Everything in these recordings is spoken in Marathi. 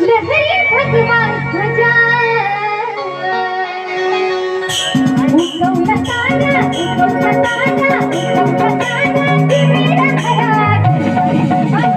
लहरी भगवान ध्वजा उगवला तारा उगवला तारा उगवला तारा दिवेला घरात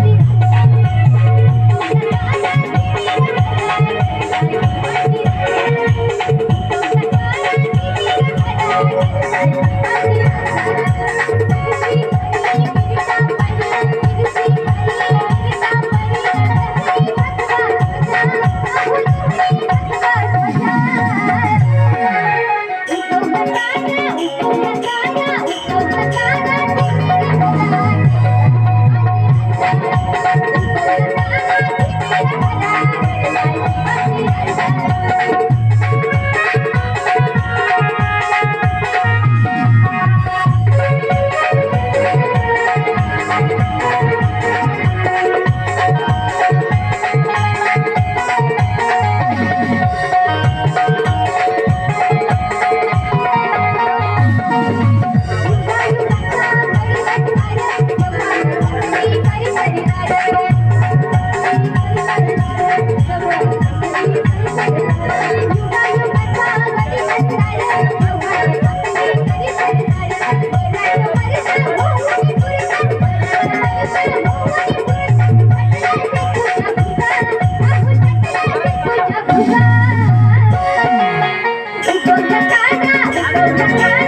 I'm gonna go to the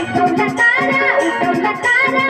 उठवला तारा उठवला तारा